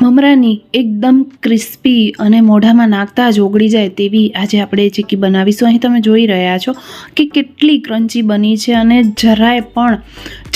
મમરાની એકદમ ક્રિસ્પી અને મોઢામાં નાખતા જ ઓગળી જાય તેવી આજે આપણે ચીક્કી બનાવીશું. અહીં તમે જોઈ રહ્યા છો કે કેટલી ક્રન્ચી બની છે અને જરાય પણ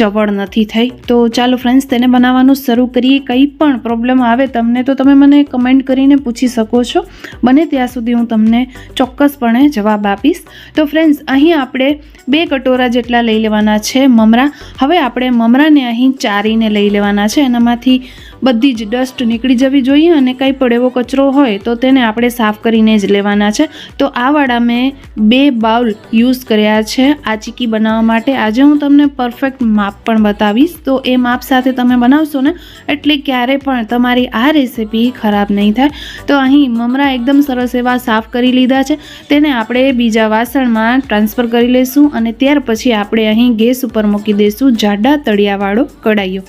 ચવડ નથી થઈ. તો ચાલો ફ્રેન્ડ્સ, તેને બનાવવાનું શરૂ કરીએ. કંઈ પણ પ્રોબ્લેમ આવે તમને તો તમે મને કમેન્ટ કરીને પૂછી શકો છો. બને ત્યાં સુધી હું તમને ચોક્કસપણે જવાબ આપીશ. તો ફ્રેન્ડ્સ, અહીં આપણે બે કટોરા જેટલા લઈ લેવાના છે મમરા. હવે આપણે મમરાને અહીં ચારીને લઈ લેવાના છે. એનામાંથી બધી જ ડસ્ટ નીકળી જવી જોઈએ અને કંઈ પણ એવો કચરો હોય તો તેને આપણે સાફ કરીને જ લેવાના છે. તો આ વાળા મેં બે બાઉલ યુઝ કર્યા છે આ ચીકી બનાવવા માટે. આજે હું તમને પરફેક્ટ માપ પણ બતાવીશ. તો એ માપ સાથે તમે બનાવશો ને એટલે ક્યારે પણ તમારી આ રેસીપી ખરાબ નહીં થાય. તો અહીં મમરા એકદમ સરસ એવા સાફ કરી લીધા છે. તેને આપણે બીજા વાસણમાં ટ્રાન્સફર કરી લઈશું અને ત્યાર પછી આપણે અહીં ગેસ ઉપર મૂકી દઈશું જાડા તળિયાવાળો કડાઈયો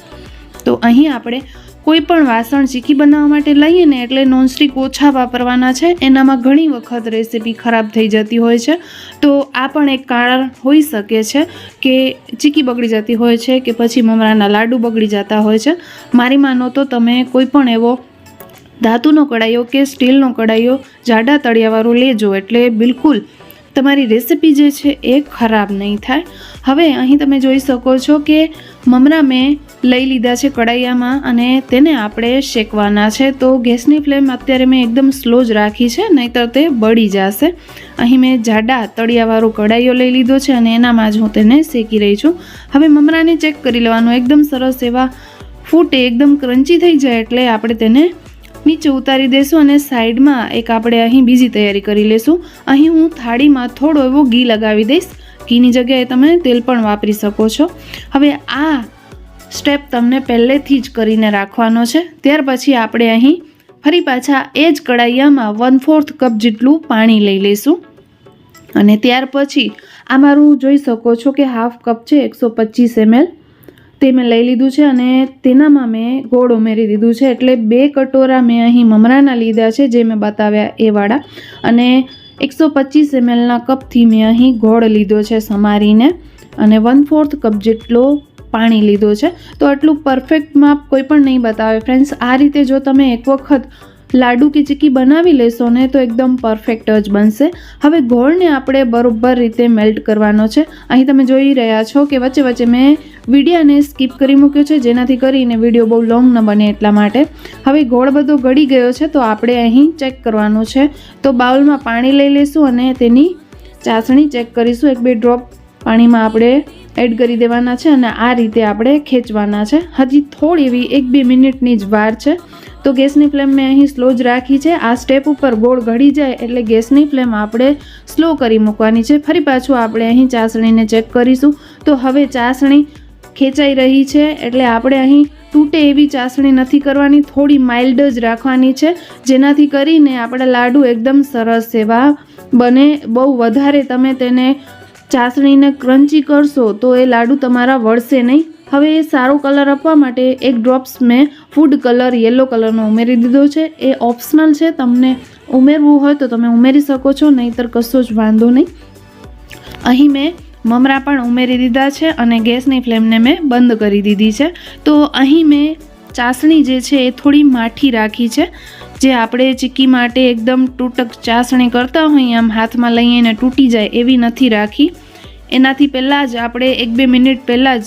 તો અહીં આપણે કોઈ પણ વાસણ ચીકી બનાવવા માટે લઈએ ને એટલે નોનસ્ટિક ઓછા વાપરવાના છે. એનામાં ઘણી વખત રેસીપી ખરાબ થઈ જતી હોય છે. તો આ પણ એક કારણ હોઈ શકે છે કે ચીકી બગડી જતી હોય છે કે પછી મમરાના લાડુ બગડી જતા હોય છે. મારી માનો તો તમે કોઈ પણ એવો ધાતુનો કડાયો કે સ્ટીલનો કડાયો જાડા તળિયાવાળો લેજો એટલે બિલકુલ તમારી રેસીપી જે છે એ ખરાબ નહીં થાય. હવે અહીં તમે જોઈ શકો છો કે મમરા મેં લઈ લીધા છે કડાઈયામાં અને તેને આપણે શેકવાના છે. તો ગેસની ફ્લેમ અત્યારે મેં એકદમ સ્લો જ રાખી છે, નહીતર તે બળી જશે. અહીં મેં જાડા તળિયાવાળો કડાઈયો લઈ લીધો છે અને એનામાં જ હું તેને શેકી રહી છું. હવે મમરાને ચેક કરી લેવાનું. એકદમ સરસ એવા ફૂટે, એકદમ ક્રન્ચી થઈ જાય એટલે આપણે તેને નીચે ઉતારી દેશું અને સાઈડમાં એક આપણે અહીં બીજી તૈયારી કરી લેશું. અહીં હું થાળીમાં થોડો એવો ઘી લગાવી દઈશ. ઘીની જગ્યાએ તમે તેલ પણ વાપરી શકો છો. હવે આ સ્ટેપ તમને પહેલેથી જ કરીને રાખવાનો છે. ત્યાર પછી આપણે અહીં ફરી પાછા એ જ કડાઈયામાં વન ફોર્થ કપ જેટલું પાણી લઈ લઈશું. અને ત્યાર પછી આ મારું જોઈ શકો છો કે હાફ કપ છે, એકસો પચીસ એમએલ તે મેં લઈ લીધું છે અને તેનામાં મેં ગોળ ઉમેરી દીધું છે. એટલે બે કટોરા મેં અહીં મમરાના લીધા છે, જે મેં બતાવ્યા એ વાળા. અને એકસો પચીસ એમએલના કપથી મેં અહીં ગોળ લીધો છે સમારીને અને વન ફોર્થ કપ જેટલો પાણી લીધો છે. તો આટલું પરફેક્ટ માપ કોઈ પણ નહીં બતાવે. ફ્રેન્ડ્સ આ રીતે જો તમે એક વખત લાડુ કે ચીકી બનાવી લેશો ને તો એકદમ પરફેક્ટ જ બનશે. હવે ગોળને આપણે બરોબર રીતે મેલ્ટ કરવાનો છે. અહીં તમે જોઈ રહ્યા છો કે વચ્ચે વચ્ચે મેં વિડીયાને સ્કીપ કરી મૂક્યો છે, જેનાથી કરીને વીડિયો બહુ લોંગ ન બને એટલા માટે. હવે ગોળ બધો ગળી ગયો છે, તો આપણે અહીં ચેક કરવાનું છે. તો બાઉલમાં પાણી લઈ લઈશું અને તેની ચાસણી ચેક કરીશું. એક બે ડ્રોપ પાણીમાં આપણે એડ કરી દેવાના છે અને આ રીતે આપણે ખેંચવાના છે. હજી થોડી એવી એક બે મિનિટની જ વાર છે. તો ગેસની ફ્લેમ મેં અહીં સ્લો જ રાખી છે. આ સ્ટેપ ઉપર ગોળ ઘડી જાય એટલે ગેસની ફ્લેમ આપણે સ્લો કરી મૂકવાની છે. ફરી પાછું આપણે અહીં ચાસણીને ચેક કરીશું. તો હવે ચાસણી ખેંચાઈ રહી છે એટલે આપણે અહીં તૂટે એવી ચાસણી નથી કરવાની. થોડી માઇલ્ડ જ રાખવાની છે. જેનાથી કરીને આપણા લાડુ એકદમ સરસ એવા બને. બહુ વધારે તમે તેને ચાસણીને ક્રન્ચી કરશો તો એ લાડુ તમારા વળશે નહીં. હવે એ સારો કલર આપવા માટે એક ડ્રોપ્સ મેં ફૂડ કલર યલો કલરનો ઉમેરી દીધો છે. એ ઓપ્શનલ છે. તમને ઉમેરવું હોય તો તમે ઉમેરી શકો છો, નહીંતર કશો જ વાંધો નહીં. અહીં મેં મમરા પણ ઉમેરી દીધા છે અને ગેસની ફ્લેમને મેં બંધ કરી દીધી છે. તો અહીં મેં ચાસણી જે છે એ થોડી માઠી રાખી છે. જે આપણે ચીક્કી માટે એકદમ તૂટક ચાસણી કરતા હોઈએ, આમ હાથમાં લઈને તૂટી જાય એવી નથી રાખી. એનાથી પહેલાં જ આપણે એક બે મિનિટ પહેલાં જ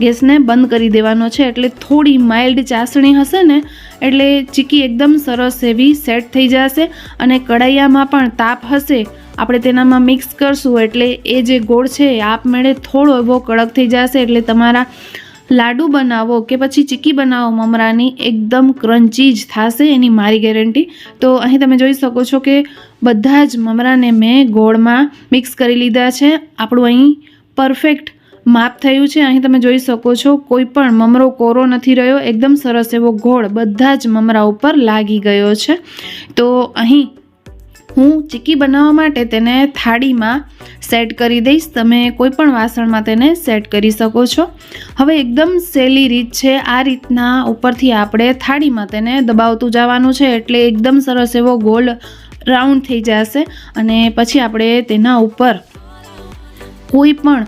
ગેસને બંધ કરી દેવાનો છે એટલે થોડી માઇલ્ડ ચાસણી હશે ને, એટલે ચીકી એકદમ સરસ એવી સેટ થઈ જશે અને કડાઈયામાં પણ તાપ હશે. આપણે તેનામાં મિક્સ કરશું એટલે એ જે ગોળ છે એ આપમેળે થોડો એવો કડક થઈ જશે એટલે તમારા લાડુ બનાવો કે પછી ચીકી બનાવો મમરાની એકદમ ક્રન્ચી જ થશે એની મારી ગેરંટી તો અહીં તમે જોઈ શકો છો કે બધા જ મમરાને મેં ગોળમાં મિક્સ કરી લીધા છે. આપણું અહીં પરફેક્ટ માપ થયું છે. અહીં તમે જોઈ શકો છો, કોઈ પણ મમરો કોરો નથી રહ્યો. એકદમ સરસ એવો ગોળ બધા જ મમરા ઉપર લાગી ગયો છે. તો અહીં હું ચીકી બનાવવા માટે તેને થાળીમાં સેટ કરી દઈશ. તમે કોઈ પણ વાસણમાં તેને સેટ કરી શકો છો. હવે એકદમ સહેલી રીત છે. આ રીતના ઉપરથી આપણે થાળીમાં તેને દબાવતું જવાનું છે એટલે એકદમ સરસ એવો ગોલ રાઉન્ડ થઈ જશે. અને પછી આપણે તેના ઉપર કોઈ પણ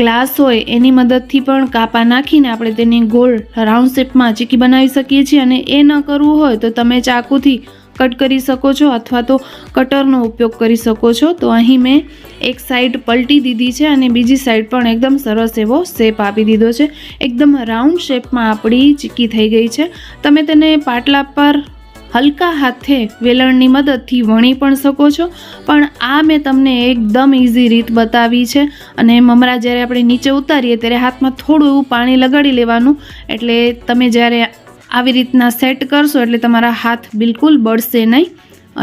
ગ્લાસ હોય, એની મદદથી પણ કાપા નાખીને આપણે તેની ગોળ રાઉન્ડ શેપમાં ચીકી બનાવી શકીએ છીએ અને એ ન કરવું હોય તો તમે ચાકુથી કટ કરી શકો છો અથવા તો કટરનો ઉપયોગ કરી શકો છો. તો અહીં મેં એક સાઈડ પલટી દીધી છે અને બીજી સાઈડ પણ એકદમ સરસ એવો શેપ આપી દીધો છે. એકદમ રાઉન્ડ શેપમાં આપણી ચીકી થઈ ગઈ છે. તમે તેને પાટલા પર હલકા હાથે વેલણની મદદથી વણી પણ શકો છો. પણ આ મેં તમને એકદમ ઇઝી રીત બતાવી છે. અને મમરા જ્યારે આપણે નીચે ઉતારીએ ત્યારે હાથમાં થોડું એવું પાણી લગાડી લેવાનું. એટલે તમે જ્યારે આવી રીતના સેટ કરશો એટલે તમારા હાથ બિલકુલ બળશે નહીં.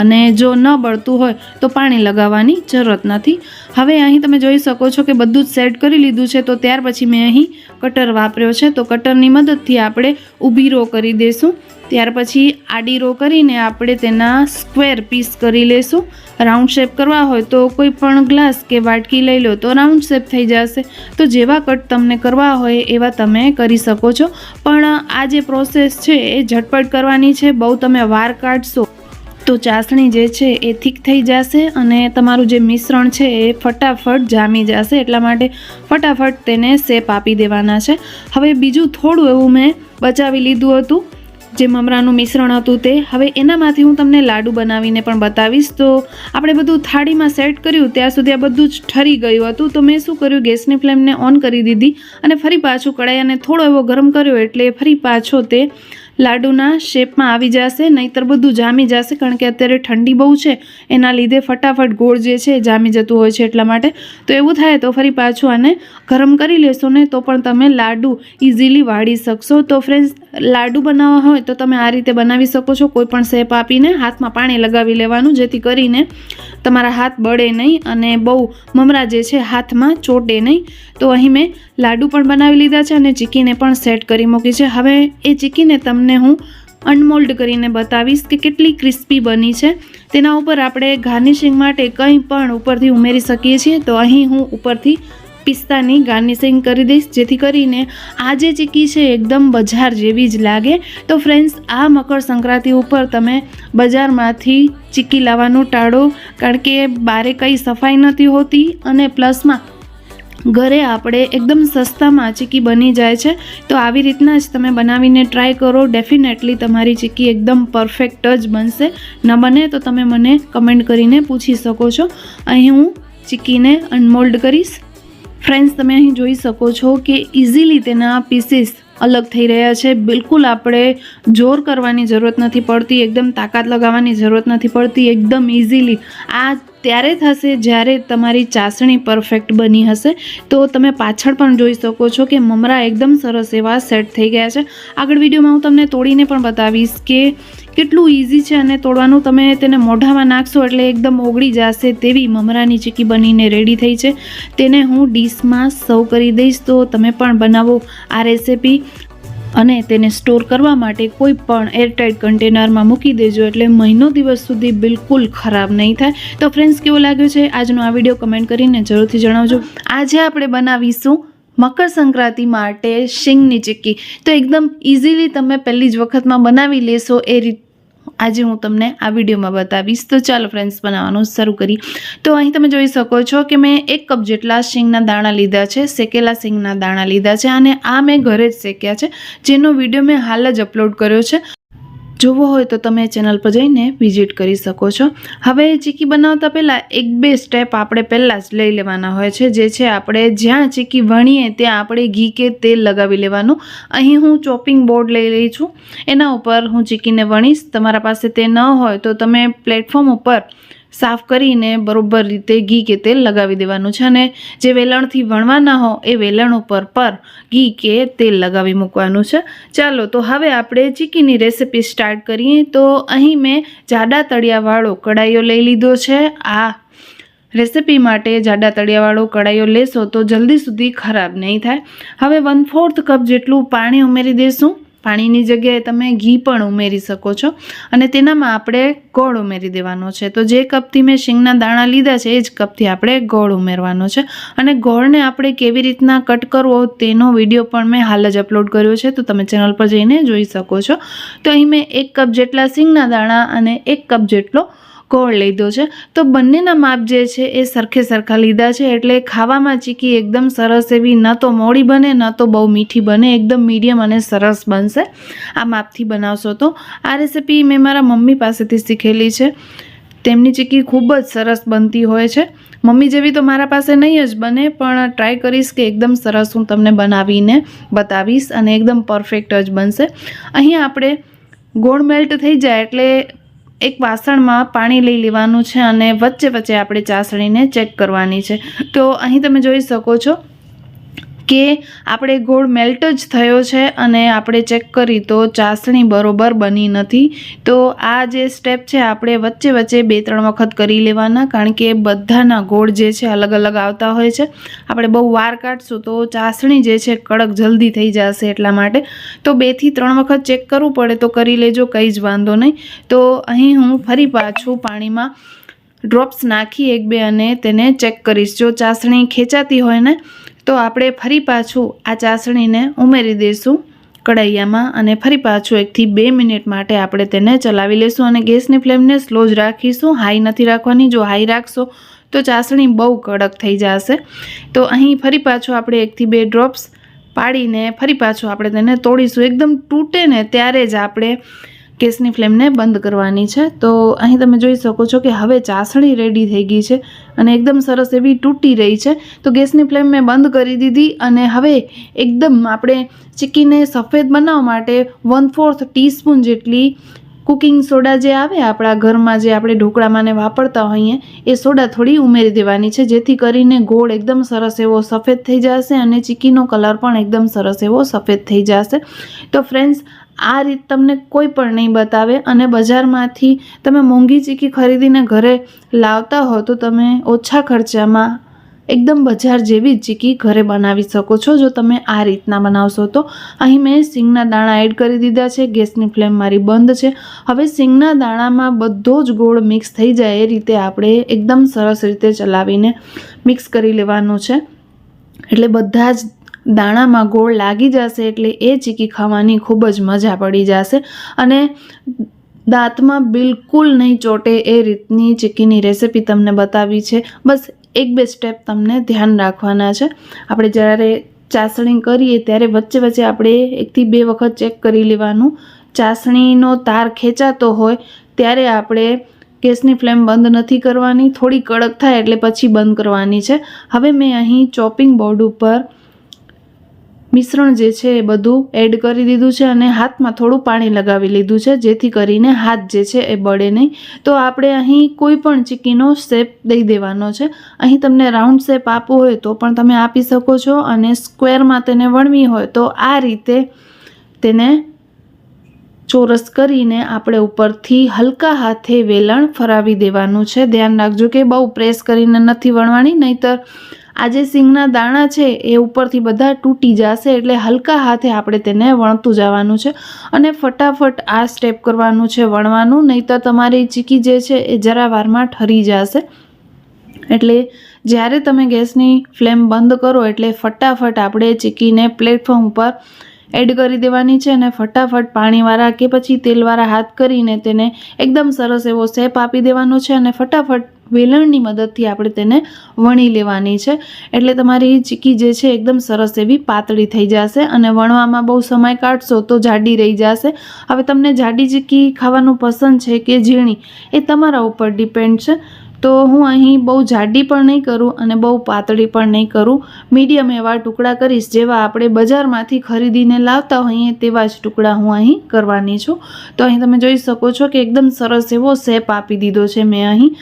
અને જો ન બળતું હોય તો પાણી લગાવવાની જરૂરત નથી. હવે અહીં તમે જોઈ શકો છો કે બધું જ સેટ કરી લીધું છે, તો ત્યાર પછી મેં અહીં કટર વાપર્યો છે, તો કટરની મદદથી આપણે ઊભી રો કરી દઈશું ત્યાર પછી આડી રો કરીને આપણે તેના સ્ક્વેર પીસ કરી લઈશું રાઉન્ડ શેપ કરવા હોય તો કોઈ પણ ગ્લાસ કે વાટકી લઈ લો તો રાઉન્ડ શેપ થઈ જશે. તો જેવા કટ તમને કરવા હોય એવા તમે કરી શકો છો. પણ આ જે પ્રોસેસ છે એ ઝટપટ કરવાની છે. બહુ તમે વાર કાઢશો તો ચાસણી જે છે એ થીક થઈ જશે અને તમારું જે મિશ્રણ છે એ ફટાફટ જામી જશે, એટલા માટે ફટાફટ તેને શેપ આપી દેવાના છે. હવે બીજું થોડું એવું મેં બચાવી લીધું હતું, જે મમરાનું મિશ્રણ હતું તે. હવે એનામાંથી હું તમને લાડુ બનાવીને પણ બતાવીશ. તો આપણે બધું થાળીમાં સેટ કર્યું, ત્યાં સુધી આ બધું જ ઠરી ગયું હતું. તો મેં શું કર્યું, ગેસની ફ્લેમને ઓન કરી દીધી અને ફરી પાછું કડાઈ અને થોડો એવો ગરમ કર્યો એટલે ફરી પાછો તે લાડુના શેપમાં આવી જશે, નહીંતર બધું જામી જશે, કારણ કે અત્યારે ઠંડી બહુ છે, એના લીધે ફટાફટ ગોળ જે છે જામી જતું હોય છે એટલા માટે. તો એવું થાય તો ફરી પાછું આને ગરમ કરી લેશો ને તો પણ તમે લાડુ ઇઝીલી વાળી શકશો. તો ફ્રેન્ડ્સ લાડુ બનાવવા હોય તો તમે આ રીતે બનાવી શકો છો, કોઈ પણ શેપ આપીને હાથમાં પાણી લગાવી લેવાનું, જેથી કરીને તમારા હાથ બળે નહીં અને બહુ મમરા જે છે હાથમાં ચોટે નહીં. તો અહીં મેં લાડુ પણ બનાવી લીધા છે અને ચીકીને પણ સેટ કરી મૂકી છે. હવે એ ચીકીને તમને હું અનમોલ્ડ કરીને બતાવીશ કે કેટલી ક્રિસ્પી બની છે. તેના ઉપર આપણે ગાર્નિશિંગ માટે કંઈ પણ ઉપરથી ઉમેરી શકીએ છીએ. તો અહીં હું ઉપરથી પિસ્તાની ગાર્નિશિંગ કરી દઈશ, જેથી કરીને આ જે ચીકી છે એકદમ બજાર જેવી જ લાગે. તો ફ્રેન્ડ્સ, આ મકર સંક્રાંતિ ઉપર તમે બજારમાંથી ચીકી લાવવાનું ટાળો, કારણ કે બારે કંઈ સફાઈ નથી હોતી અને પ્લસમાં ઘરે આપણે એકદમ સસ્તામાં ચીકી બની જાય છે. તો આવી રીતના જ તમે બનાવીને ટ્રાય કરો. ડેફિનેટલી તમારી ચીકી એકદમ પરફેક્ટ જ બનશે. ન બને તો તમે મને કમેન્ટ કરીને પૂછી શકો છો. અહીં હું ચીકીને અનમોલ્ડ કરીશ. ફ્રેન્ડ્સ તમે અહીં જોઈ શકો છો કે ઇઝીલી તેના પીસીસ અલગ થઈ રહ્યા છે. બિલકુલ આપણે જોર કરવાની જરૂરત નથી પડતી. એકદમ તાકાત લગાવવાની જરૂરત નથી પડતી. એકદમ ઇઝીલી આ ત્યારે થશે, જ્યારે તમારી ચાસણી પરફેક્ટ બની હશે, તો તમે પાછળ પણ જોઈ શકો છો કે મમરા એકદમ સરસ એવા સેટ થઈ ગયા છે. આગળ વિડીયોમાં હું તમને તોડીને પણ બતાવીશ કે કેટલું ઇઝી છે અને તોડવાનું તમે તેને મોઢામાં નાખશો એટલે એકદમ ઓગળી જશે તેવી મમરાની ચીકી બનીને રેડી થઈ છે. તેને હું ડીશમાં સર્વ કરી દઈશ, તો તમે પણ બનાવો આ રેસિપી અને તેને સ્ટોર કરવા માટે કોઈ પણ એરટાઇટ કન્ટેનરમાં મૂકી દેજો એટલે મહિનો દિવસ સુધી બિલકુલ ખરાબ નહીં થાય. તો ફ્રેન્ડ્સ કેવો લાગ્યો છે? આજનો આ વીડિયો કમેન્ટ કરીને જરૂરથી જણાવજો. આજે આપણે બનાવીશું મકર સંક્રાંતિ માટે શિંગની ચીક્કી. તો એકદમ ઇઝીલી તમે પહેલી જ વખતમાં બનાવી લેશો એ રીત આજે હું તમને આ વિડીયોમાં બતાવીશ. તો ચાલો ફ્રેન્ડ્સ બનાવવાનું શરૂ કરી તો અહીં તમે જોઈ શકો છો કે મેં એક કપ જેટલા શીંગના દાણા લીધા છે, શેકેલા શીંગના દાણા લીધા છે અને આ મેં ઘરે જ શેક્યા છે. જેનો વીડિયો મેં હાલ જ અપલોડ કર્યો છે. જોવો હોય તો તમે ચેનલ પર જઈને વિઝિટ કરી શકો છો. હવે ચીકી બનાવતા પહેલાં એક બે સ્ટેપ આપણે પહેલાં જ લઈ લેવાના હોય છે. જે છે આપણે જ્યાં ચીકી વણીએ ત્યાં આપણે ઘી કે તેલ લગાવી લેવાનું. અહીં હું ચોપિંગ બોર્ડ લઈ રહી છું. એના ઉપર હું ચીકીને વણીશ. તમારા પાસે તે ન હોય તો તમે પ્લેટફોર્મ ઉપર સાફ કરીને બરોબર રીતે ઘી કે તેલ લગાવી દેવાનું છે અને જે વેલણથી વણવાના હો એ વેલણ ઉપર પર ઘી કે તેલ લગાવી મૂકવાનું છે. ચાલો, તો હવે આપણે ચીકીની રેસિપી સ્ટાર્ટ કરીએ. તો અહીં મેં જાડા તળિયાવાળો કડાઈઓ લઈ લીધો છે. આ રેસિપી માટે જાડા તળિયાવાળો કડાઈઓ લેશો તો જલ્દી સુધી ખરાબ નહીં થાય. હવે વન ફોર્થ કપ જેટલું પાણી ઉમેરી દઈશું પાણીની જગ્યાએ તમે ઘી પણ ઉમેરી શકો છો અને તેનામાં આપણે ગોળ ઉમેરી દેવાનો છે. તો જે કપથી મેં શીંગના દાણા લીધા છે, એ જ કપથી આપણે ગોળ ઉમેરવાનો છે. અને ગોળને આપણે કેવી રીતના કટ કરવો તેનો વીડિયો પણ મેં હાલ જ અપલોડ કર્યો છે, તો તમે ચેનલ પર જઈને જોઈ શકો છો. તો અહીં મેં એક કપ જેટલા શીંગના દાણા અને એક કપ જેટલો ગોળ લીધો છે. તો બંનેના માપ જે છે એ સરખે સરખા લીધા છે. એટલે ખાવામાં ચીકી એકદમ સરસ એવી ન તો મોડી બને, ન તો બહુ મીઠી બને, એકદમ મીડિયમ અને સરસ બનશે. આ માપથી બનાવશો તો. આ રેસીપી મેં મારા મમ્મી પાસેથી શીખેલી છે. તેમની ચીકી ખૂબ જ સરસ બનતી હોય છે. મમ્મી જેવી તો મારા પાસે નહીં જ બને, પણ ટ્રાય કરીશ કે એકદમ સરસ હું તમને બનાવીને બતાવીશ અને એકદમ પરફેક્ટ જ બનશે. અહીં આપણે ગોળ મેલ્ટ થઈ જાય એટલે એક વાસણમાં પાણી લઈ લેવાનું છે અને વચ્ચે વચ્ચે આપણે ચાસણીને ચેક કરવાની છે. તો અહીં તમે જોઈ શકો છો કે આપણે ગોળ મેલ્ટ જ થયો છે અને આપણે ચેક કરી તો ચાસણી બરોબર બની નથી. તો આ જે સ્ટેપ છે, આપણે વચ્ચે વચ્ચે બે ત્રણ વખત કરી લેવાના, કારણ કે બધાના ગોળ જે છે, અલગ અલગ આવતા હોય છે. આપણે બહુ વાર કાઢશું તો ચાસણી જે છે, કડક જલ્દી થઈ જશે એટલા માટે. તો બેથી ત્રણ વખત ચેક કરવું પડે તો કરી લેજો, કંઈ જ વાંધો નહીં. તો અહીં હું ફરી પાછું પાણીમાં ડ્રોપ્સ નાખી એક બે અને તેને ચેક કરીશ. જો ચાસણી ખેંચાતી હોય ને તો આપણે ફરી પાછું આ ચાસણીને ઉમેરી દઈશું કઢાઈયામાં અને ફરી પાછું એકથી બે મિનિટ માટે આપણે તેને ચલાવી લઈશું અને ગેસની ફ્લેમને સ્લો જ રાખીશું. હાઈ નથી રાખવાની. જો હાઈ રાખશો તો ચાસણી બહુ કડક થઈ જશે. તો અહીં ફરી પાછું આપણે એકથી બે ડ્રોપ્સ પાડીને ફરી પાછું આપણે તેને તોડીશું. એકદમ તૂટે ને ત્યારે જ આપણે ગેસની ફ્લેમને બંધ કરવાની છે. તો અહીં તમે જોઈ શકો છો કે હવે ચાસણી રેડી થઈ ગઈ છે અને એકદમ સરસ એવી તૂટી રહી છે. તો ગેસની ફ્લેમ મેં બંધ કરી દીધી અને હવે એકદમ આપણે ચીકીને સફેદ બનાવવા માટે વન ફોર્થ ટીસ્પૂન જેટલી કુકિંગ સોડા જે આવે આપણા ઘરમાં જે આપણે ઢોકળામાં વાપરતા હોઈએ, એ સોડા થોડી ઉમેરી દેવાની છે. જેથી કરીને ગોળ એકદમ સરસ એવો સફેદ થઈ જશે અને ચીકીનો કલર પણ એકદમ સરસ એવો સફેદ થઈ જશે. તો ફ્રેન્ડ્સ આ રીત તમને કોઈ પણ નહીં બતાવે અને બજારમાંથી તમે મોંઘી ચીકી ખરીદીને ઘરે લાવતા હો તો તમે ઓછા ખર્ચામાં એકદમ બજાર જેવી ચીકી ઘરે બનાવી શકો છો, જો તમે આ રીતના બનાવશો તો. અહીં મેં સિંગના દાણા એડ કરી દીધા છે, ગેસની ફ્લેમ મારી બંધ છે. હવે સિંગના દાણામાં બધો જ ગોળ મિક્સ થઈ જાય એ રીતે આપણે એકદમ સરસ રીતે ચલાવીને મિક્સ કરી લેવાનું છે. એટલે બધા જ દાણામાં ગોળ લાગી જશે એટલે એ ચીકી ખાવાની ખૂબ જ મજા પડી જશે અને દાંતમાં બિલકુલ નહીં ચોટે એ રીતની ચીકીની રેસિપી તમને બતાવી છે. બસ એક બે સ્ટેપ તમને ધ્યાન રાખવાના છે. આપણે જ્યારે ચાસણી કરીએ ત્યારે વચ્ચે વચ્ચે આપણે એકથી બે વખત ચેક કરી લેવાનું. ચાસણીનો તાર ખેંચાતો હોય ત્યારે આપણે ગેસની ફ્લેમ બંધ નથી કરવાની, થોડી કડક થાય એટલે પછી બંધ કરવાની છે. હવે મેં અહીં ચોપિંગ બોર્ડ ઉપર મિશ્રણ જે છે એ બધું એડ કરી દીધું છે અને હાથમાં થોડું પાણી લગાવી લીધું છે, જેથી કરીને હાથ જે છે એ બળે નહીં. તો આપણે અહીં કોઈ પણ ચીકીનો શેપ દઈ દેવાનો છે. અહીં તમને રાઉન્ડ શેપ આપવો હોય તો પણ તમે આપી શકો છો અને સ્ક્વેરમાં તેને વણવી હોય તો આ રીતે તેને ચોરસ કરીને આપણે ઉપરથી હલકા હાથે વેલણ ફરાવી દેવાનું છે. ધ્યાન રાખજો કે બહુ પ્રેસ કરીને નથી વણવાની, નહીતર આ જે સિંગના દાણા છે એ ઉપરથી બધા તૂટી જશે એટલે હલકા હાથે આપણે તેને વણતું જવાનું છે અને ફટાફટ આ સ્ટેપ કરવાનું છે વણવાનું. નહીં તો તમારી ચીકી જે છે એ જરા વારમાં ઠરી જશે. એટલે જ્યારે તમે ગેસની ફ્લેમ બંધ કરો એટલે ફટાફટ આપણે ચીકીને પ્લેટફોર્મ ઉપર એડ કરી દેવાની છે અને ફટાફટ પાણીવાળા કે પછી તેલવાળા હાથ કરીને તેને એકદમ સરસ એવો શેપ આપી દેવાનો છે અને ફટાફટ વેલણની મદદથી આપણે તેને વણી લેવાની છે. એટલે તમારી ચીકી જે છે એકદમ સરસ એવી પાતળી થઈ જશે અને વણવામાં બહુ સમય કાઢશો તો જાડી રહી જશે. હવે તમને જાડી ચીકી ખાવાનું પસંદ છે કે ઝીણી એ તમારા ઉપર ડિપેન્ડ છે. તો હું અહીં બહુ જાડી પણ નહીં કરું અને બહુ પાતળી પણ નહીં કરું. મીડિયમ એવા ટુકડા કરીશ જેવા આપણે બજારમાંથી ખરીદીને લાવતા હોઈએ તેવા જ ટુકડા હું અહીં કરવાની છું. તો અહીં તમે જોઈ શકો છો કે એકદમ સરસ એવો શેપ આપી દીધો છે મેં અહીં.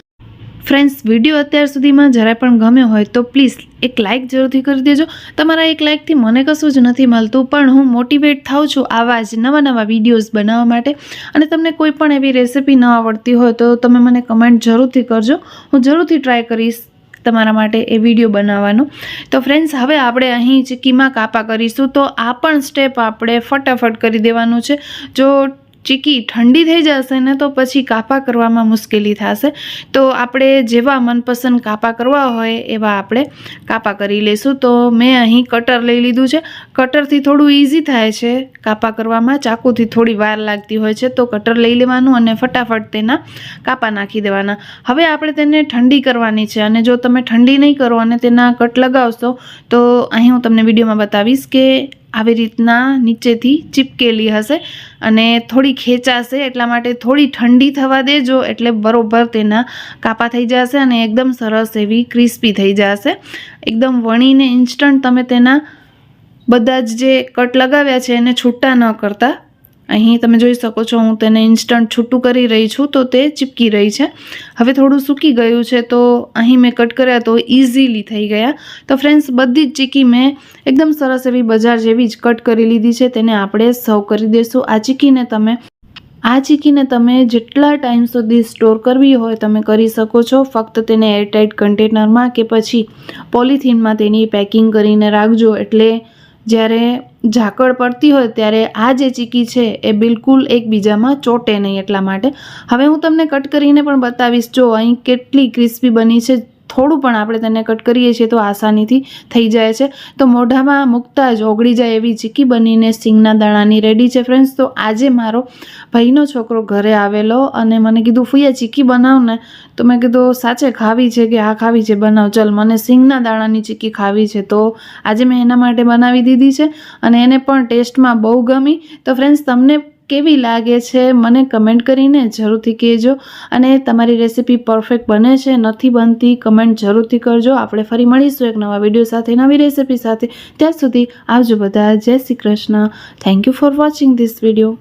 ફ્રેન્ડ્સ, વીડિયો અત્યાર સુધીમાં જરાય પણ ગમ્યો હોય તો પ્લીઝ એક લાઇક જરૂરથી કરી દેજો. તમારા એક લાઇકથી મને કશું જ નથી મળતું, પણ હું મોટિવેટ થાઉં છું આવા જ નવા નવા વિડીયોઝ બનાવવા માટે. અને તમને કોઈ પણ એવી રેસિપી ન આવડતી હોય તો તમે મને કમેન્ટ જરૂરથી કરજો. હું જરૂરથી ટ્રાય કરીશ તમારા માટે એ વીડિયો બનાવવાનો. તો ફ્રેન્ડ્સ હવે આપણે અહીં ચીકીમાં કાપા કરીશું. તો આ પણ સ્ટેપ આપણે ફટાફટ કરી દેવાનું છે. જો ચીકી ઠંડી થઈ જશે ને તો પછી કાપા કરવામાં મુશ્કેલી થશે. તો આપણે જેવા મનપસંદ કાપા કરવા હોય એવા આપણે કાપા કરી લઈશું. તો મેં અહીં કટર લઈ લીધું છે. કટરથી થોડું ઇઝી થાય છે કાપા કરવામાં. ચાકુથી થોડી વાર લાગતી હોય છે તો કટર લઈ લેવાનું અને ફટાફટ તેના કાપા નાખી દેવાના. હવે આપણે તેને ઠંડી કરવાની છે અને જો તમે ઠંડી નહીં કરો અને તેના કટ લગાવશો તો અહીં હું તમને વિડીયોમાં બતાવીશ કે આવી રીતના નીચેથી ચીપકેલી હશે અને થોડી ખેંચાશે એટલા માટે થોડી ઠંડી થવા દેજો એટલે બરોબર તેના કાપા થઈ જશે અને એકદમ સરસ એવી ક્રિસ્પી થઈ જશે. એકદમ વણીને ઇન્સ્ટન્ટ તમે તેના બધા જ જે કટ લગાવ્યા છે એને છૂટા ન કરતા અહીં તમે જોઈ શકો છો, હું તેને ઇન્સ્ટન્ટ છૂટું કરી રહી છું, તો તે ચીપકી રહી છે. હવે થોડું સૂકી ગયું છે, તો અહીં મેં કટ કર્યા, તો ઇઝીલી થઈ ગયા. તો ફ્રેન્ડ્સ બધી જ ચીકી મેં એકદમ સરસ એવી બજાર જેવી જ કટ કરી લીધી છે, તેને આપણે સર્વ કરી દઈશું. આ ચીકીને તમે, આ ચીકીને તમે જેટલા ટાઈમ સુધી સ્ટોર કરવી હોય, તમે કરી શકો છો. ફક્ત તેને એરટાઇટ કન્ટેનરમાં કે પછી પોલિથીનમાં તેની પેકિંગ કરીને રાખજો. એટલે જ્યારે ઝાકળ પડતી હોય ત્યારે આ જે ચીકી છે એ બિલકુલ એકબીજામાં ચોટે નહીં એટલા માટે. હવે હું તમને કટ કરીને પણ બતાવીશ, જો અહીં કેટલી ક્રિસ્પી બની છે થોડું પણ આપણે તેને કટ કરીએ છીએ તો આસાનીથી થઈ જાય છે. તો મોઢામાં મૂકતા જ ઓગળી જાય એવી ચીકી બનીને સિંગના દાણાની રેડી છે. ફ્રેન્ડ્સ તો આજે મારો ભાઈનો છોકરો ઘરે આવેલો અને મને કીધું, ફૂયા, ચીકી બનાવ ને. તો મેં કીધું, સાચે ખાવી છે કે આ ખાવી છે? બનાવ. ચલ, મને સિંગના દાણાની ચીકી ખાવી છે. તો આજે મેં એના માટે બનાવી દીધી છે અને એને પણ ટેસ્ટમાં બહુ ગમી. તો ફ્રેન્ડ્સ તમને કેવી લાગે છે, મને કમેન્ટ કરીને જરૂરથી કહેજો. અને તમારી રેસીપી પરફેક્ટ બને છે, નથી બનતી કમેન્ટ જરૂરથી કરજો. આપણે ફરી મળીશું એક નવા વીડિયો સાથે, નવી રેસીપી સાથે. ત્યાં સુધી આવજો બધા. Jai Shri Krishna. Thank you for watching this video